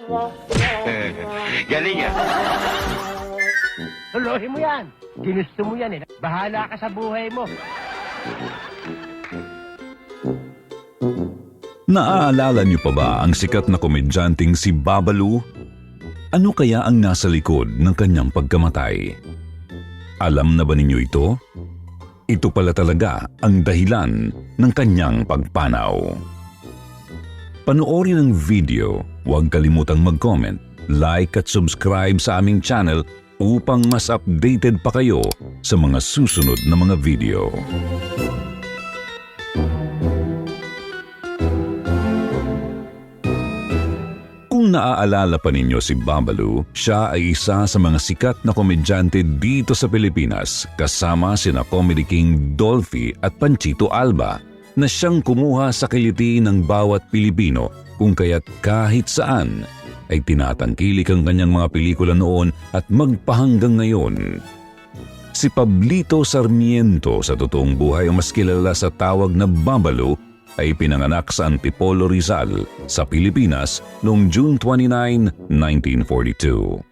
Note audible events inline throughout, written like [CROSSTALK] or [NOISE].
[LAUGHS] Galing ah. Tuloy mo yan. Ginusto mo yan eh. Bahala ka sa buhay mo. Naaalala niyo pa ba ang sikat na komedyanteng si Babalu? Ano kaya ang nasa likod ng kanyang pagkamatay? Alam na ba ninyo ito? Ito pala talaga ang dahilan ng kanyang pagpanaw. Panoorin ang video, huwag kalimutang mag-comment, like at subscribe sa aming channel upang mas updated pa kayo sa mga susunod na mga video. Kung naaalala pa ninyo si Babalu, siya ay isa sa mga sikat na komedyante dito sa Pilipinas kasama sina Comedy King Dolphy at Panchito Alba na siyang kumuha sa kiliti ng bawat Pilipino kung kaya't kahit saan ay tinatangkilik ang kanyang mga pelikula noon at magpahanggang ngayon. Si Pablito Sarmiento sa totoong buhay ang mas kilala sa tawag na Babalu ay pinanganak sa Antipolo Rizal sa Pilipinas noong June 29, 1942.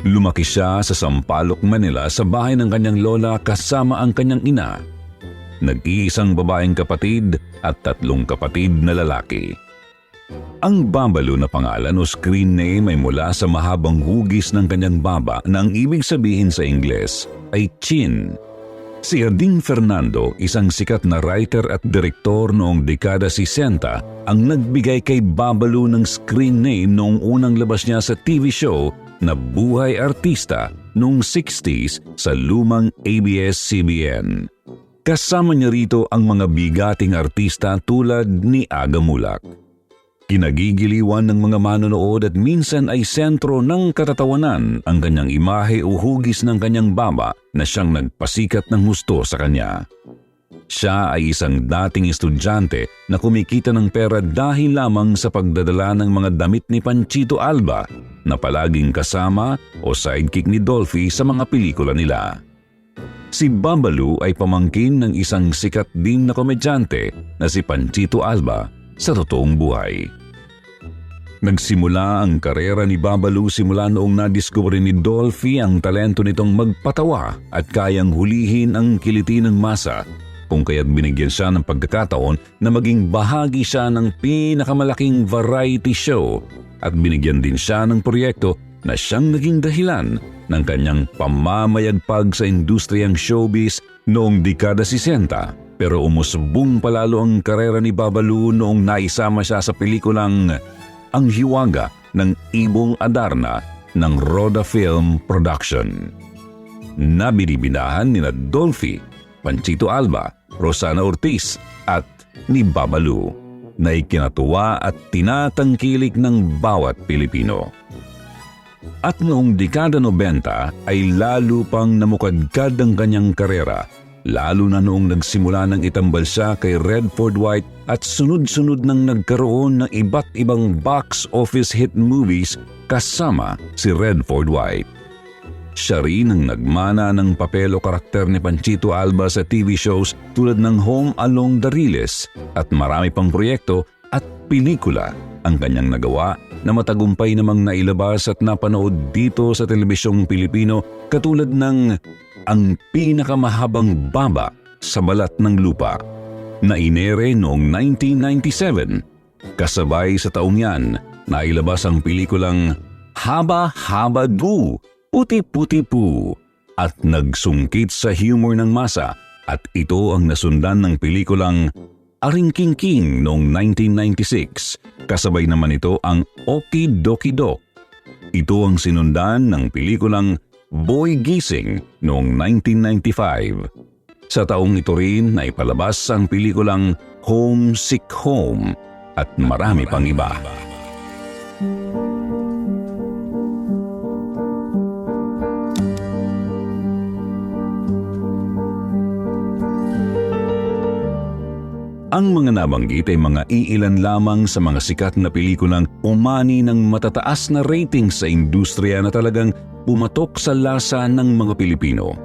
Lumaki siya sa Sampaloc, Manila sa bahay ng kanyang lola kasama ang kanyang ina. Nag-iisang babaeng kapatid at tatlong kapatid na lalaki. Ang Babalu na pangalan o screen name ay mula sa mahabang hugis ng kanyang baba na ang ibig sabihin sa Ingles ay chin. Si Erding Fernando, isang sikat na writer at direktor noong dekada 60, ang nagbigay kay Babalu ng screen name noong unang labas niya sa TV show na Buhay Artista noong 60s sa lumang ABS-CBN. Kasama niya rito ang mga bigating artista tulad ni Aga Mulak. Kinagigiliwan ng mga manonood at minsan ay sentro ng katatawanan ang kanyang imahe o hugis ng kanyang baba na siyang nagpasikat ng husto sa kanya. Siya ay isang dating estudyante na kumikita ng pera dahil lamang sa pagdadala ng mga damit ni Panchito Alba na palaging kasama o sidekick ni Dolphy sa mga pelikula nila. Si Babalu ay pamangkin ng isang sikat din na komedyante na si Panchito Alba sa totoong buhay. Nagsimula ang karera ni Babalu simula noong nadiskubre ni Dolphy ang talento nitong magpatawa at kayang hulihin ang kiliti ng masa kung kaya't binigyan siya ng pagkakataon na maging bahagi siya ng pinakamalaking variety show at binigyan din siya ng proyekto na siyang naging dahilan ng kanyang pamamayagpag sa industriyang showbiz noong dekada 60 pero umusbong palalo ang karera ni Babalu noong naisama siya sa pelikulang Ang Hiwaga ng Ibong Adarna ng Roda Film Production. Nabinibinahan ni Dolphy, Panchito Alba, Rosana Ortiz at ni Babalu na ikinatuwa at tinatangkilik ng bawat Pilipino. At noong dekada 90 ay lalo pang namukadkad ang kanyang karera, lalo na noong nagsimula ng itambal siya kay Redford White at sunod-sunod nang nagkaroon ng iba't ibang box office hit movies kasama si Redford White. Siya rin ang nagmana ng papel o karakter ni Panchito Alba sa TV shows tulad ng Home Along the Riles at marami pang proyekto at pelikula ang kanyang nagawa na matagumpay namang nailabas at napanood dito sa telebisyong Pilipino katulad ng Ang Pinakamahabang Baba sa Balat ng Lupa na inere noong 1997. Kasabay sa taong yan, nailabas ang pelikulang Haba Haba Du, Puti-Puti Pu at nagsungkit sa humor ng masa at ito ang nasundan ng pelikulang Aring King King noong 1996. Kasabay naman ito ang Oki Doki Dok. Ito ang sinundan ng pelikulang Boy Gising noong 1995. Sa taong ito rin ay palabas ang pelikulang Homesick Home at marami pang iba. Ang mga nabanggit ay mga iilan lamang sa mga sikat na pelikulang umani ng matataas na rating sa industriya na talagang pumatok sa lasa ng mga Pilipino.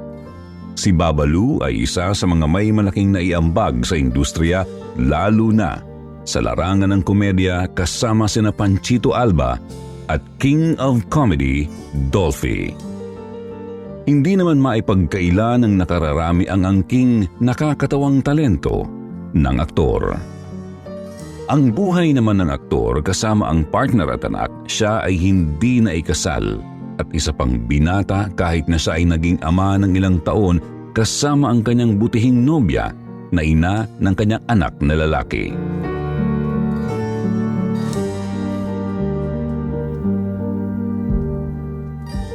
Si Babalu ay isa sa mga may malaking naiambag sa industriya lalo na sa larangan ng komedya kasama sina Panchito Alba at King of Comedy, Dolphy. Hindi naman maipagkaila ng nakararami ang angking nakakatawang talento ng aktor. Ang buhay naman ng aktor kasama ang partner at anak, siya ay hindi na ikasal at isa pang binata kahit na siya ay naging ama ng ilang taon kasama ang kanyang butihing nobya na ina ng kanyang anak na lalaki.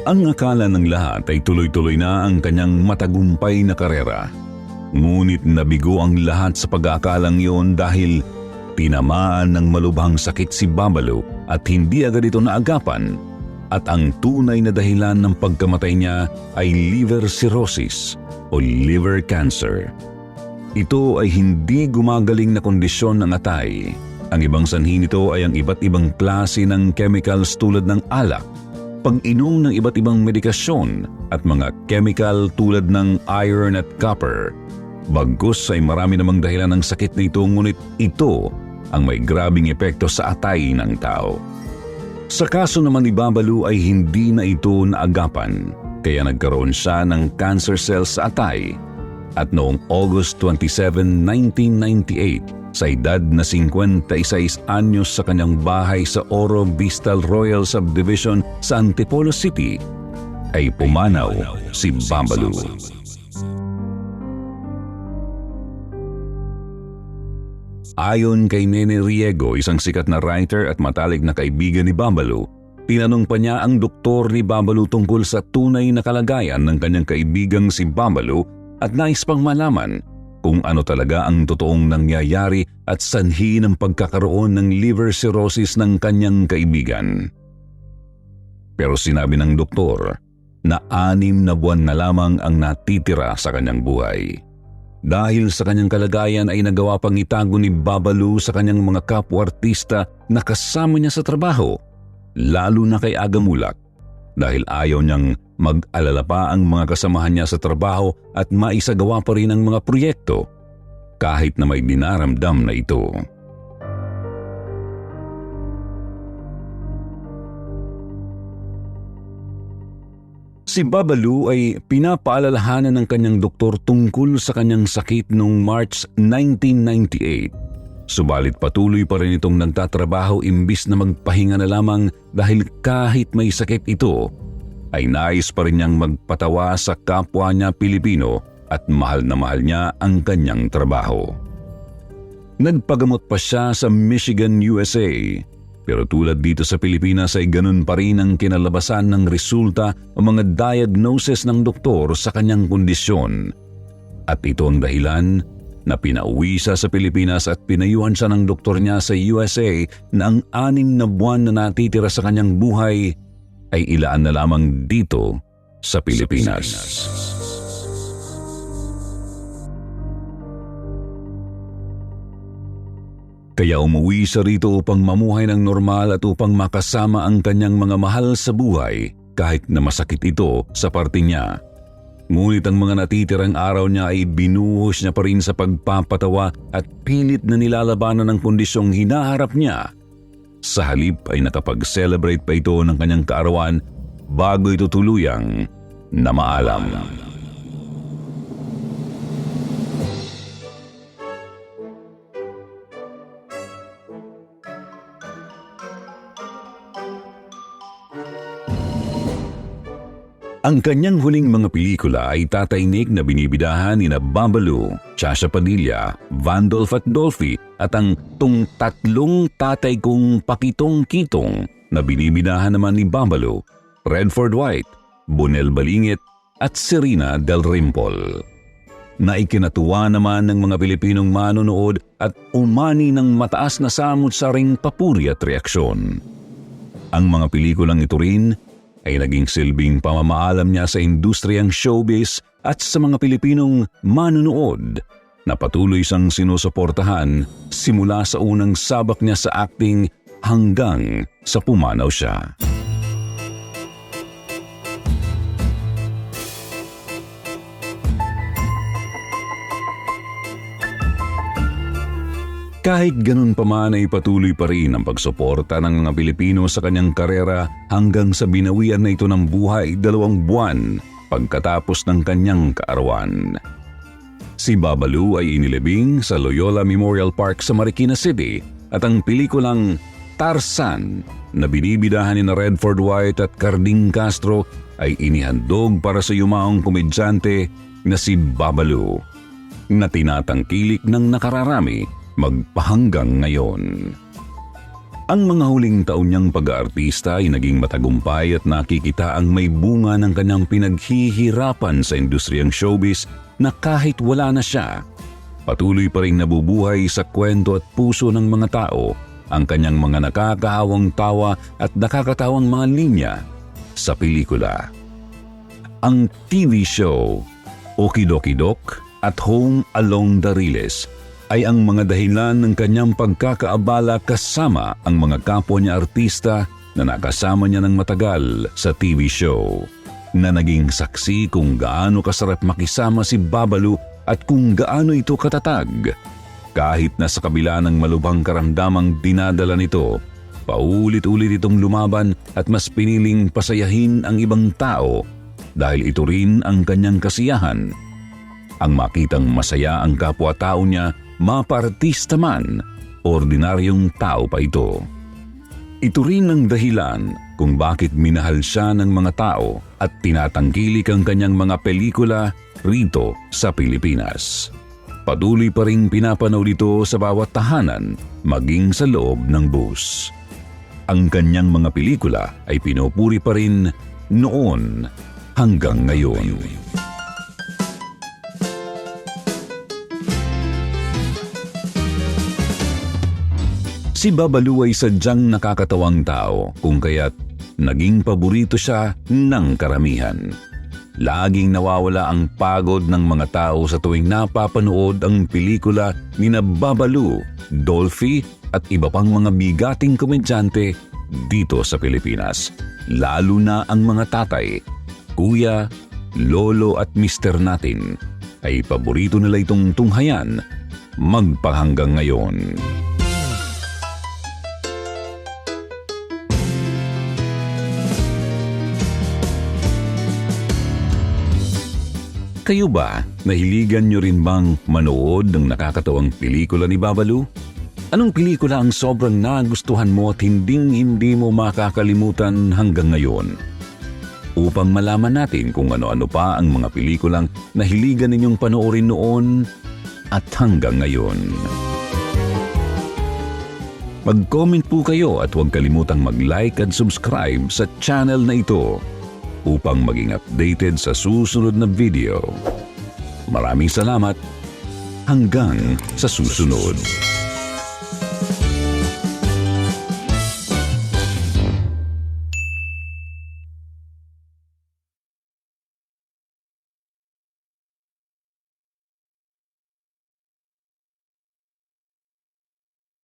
Ang akala ng lahat ay tuloy-tuloy na ang kanyang matagumpay na karera. Ngunit nabigo ang lahat sa pag-aakalang iyon dahil tinamaan ng malubhang sakit si Babalo at hindi agad ito naagapan at ang tunay na dahilan ng pagkamatay niya ay liver cirrhosis o liver cancer. Ito ay hindi gumagaling na kondisyon ng atay. Ang ibang sanhi nito ay ang iba't ibang klase ng chemicals tulad ng alak, pag-inom ng iba't ibang medikasyon at mga chemical tulad ng iron at copper. Bagkus ay marami namang dahilan ng sakit nito ngunit ito ang may grabing epekto sa atay ng tao. Sa kaso naman ni Babalu ay hindi na ito naagapan kaya nagkaroon siya ng cancer cells sa atay at noong August 27, 1998 sa edad na 56 anyos sa kanyang bahay sa Oro Vista Royal Subdivision sa Antipolo City ay pumanaw si Babalu. Ayon kay Nene Riego, isang sikat na writer at matalik na kaibigan ni Babalu, tinanong pa niya ang doktor ni Babalu tungkol sa tunay na kalagayan ng kanyang kaibigang si Babalu at nais pang malaman kung ano talaga ang totoong nangyayari at sanhi ng pagkakaroon ng liver cirrhosis ng kanyang kaibigan. Pero sinabi ng doktor na anim na buwan na lamang ang natitira sa kanyang buhay. Dahil sa kanyang kalagayan ay nagawa pang itago ni Babalu sa kanyang mga kapwa-artista na kasama niya sa trabaho, lalo na kay Aga Mulak, dahil ayaw niyang mag-alala pa ang mga kasamahan niya sa trabaho at maisagawa pa rin ang mga proyekto kahit na may dinaramdam na ito. Si Babalu ay pinapaalalahanan ng kanyang doktor tungkol sa kanyang sakit noong March 1998. Subalit patuloy pa rin itong nagtatrabaho imbis na magpahinga na lamang dahil kahit may sakit ito, ay nais pa rin niyang magpatawa sa kapwa niya Pilipino at mahal na mahal niya ang kanyang trabaho. Nagpagamot pa siya sa Michigan, USA pero tulad dito sa Pilipinas ay ganun pa rin ang kinalabasan ng resulta o mga diagnosis ng doktor sa kanyang kondisyon. At ito ang dahilan na pinauwi siya sa Pilipinas at pinayuhan siya ng doktor niya sa USA na ang anim na buwan na natitira sa kanyang buhay ay ilaan na lamang dito sa Pilipinas. Kaya umuwi siya rito upang mamuhay ng normal at upang makasama ang kanyang mga mahal sa buhay kahit na masakit ito sa parte niya. Ngunit ang mga natitirang araw niya ay binuhos niya pa rin sa pagpapatawa at pilit na nilalabanan ng kondisyong hinaharap niya. Sa halip ay nakapag-celebrate pa ito ng kanyang kaarawan bago ito tuluyang na maalam. Ang kanyang huling mga pelikula ay Tatay na binibidahan ni na Babalu, Chasha Padilla, Vandolph at Dolphy at ang tung tatlong tatay kong Pakitong Kitong na binibidahan naman ni Babalu, Redford White, Bonel Balingit at Serena Del Rimpol. Naikinatuwa naman ng mga Pilipinong manonood at umani ng mataas na samot sa ring papuri at reaksyon. Ang mga pelikulang ito rin ay naging silbing pamamaalam niya sa industriyang showbiz at sa mga Pilipinong manunood na patuloy siyang sinusuportahan simula sa unang sabak niya sa acting hanggang sa pumanaw siya. Kahit ganun pa man ay patuloy pa rin ang pagsuporta ng mga Pilipino sa kanyang karera hanggang sa binawian na ito ng buhay dalawang buwan pagkatapos ng kanyang kaarawan. Si Babalu ay inilibing sa Loyola Memorial Park sa Marikina City at ang pelikulang Tarzan na binibidahan ni na Redford White at Carding Castro ay inihandog para sa yumaong komedyante na si Babalu na tinatangkilik ng nakararami magpahanggang ngayon. Ang mga huling taon niyang pag-aartista ay naging matagumpay at nakikita ang may bunga ng kanyang pinaghihirapan sa industriyang showbiz na kahit wala na siya, patuloy pa rin nabubuhay sa kwento at puso ng mga tao ang kanyang mga nakakahawang tawa at nakakatawang mga linya sa pelikula. Ang TV show Okidoki Dok at Home Along the Riles ay ang mga dahilan ng kanyang pagkakaabala kasama ang mga kapwa niya artista na nakasama niya ng matagal sa TV show na naging saksi kung gaano kasarap makisama si Babalu at kung gaano ito katatag. Kahit na sa kabila ng malubhang karamdamang dinadala nito, paulit-ulit itong lumaban at mas piniling pasayahin ang ibang tao dahil ito rin ang kanyang kasiyahan. Ang makitang masaya ang kapwa-tao niya, mapartista man, ordinaryong tao pa ito. Ito rin ang dahilan kung bakit minahal siya ng mga tao at tinatangkilik ang kanyang mga pelikula rito sa Pilipinas. Patuloy pa rin pinapanood ito sa bawat tahanan maging sa loob ng bus. Ang kanyang mga pelikula ay pinupuri pa rin noon hanggang ngayon. Si Babalu ay sadyang nakakatawang tao kung kaya't naging paborito siya ng karamihan. Laging nawawala ang pagod ng mga tao sa tuwing napapanood ang pelikula ni Babalu, Dolphy at iba pang mga bigating komedyante dito sa Pilipinas. Lalo na ang mga tatay, kuya, lolo at mister natin ay paborito nila itong tunghayan magpahanggang ngayon. Kayo ba, nahiligan nyo rin bang manood ng nakakatawang pelikula ni Babalu? Anong pelikula ang sobrang nagustuhan mo at hinding hindi mo makakalimutan hanggang ngayon? Upang malaman natin kung ano-ano pa ang mga pelikulang nahiligan ninyong panoorin noon at hanggang ngayon. Mag-comment po kayo at huwag kalimutang mag-like at subscribe sa channel na ito upang maging updated sa susunod na video. Maraming salamat. Hanggang sa susunod.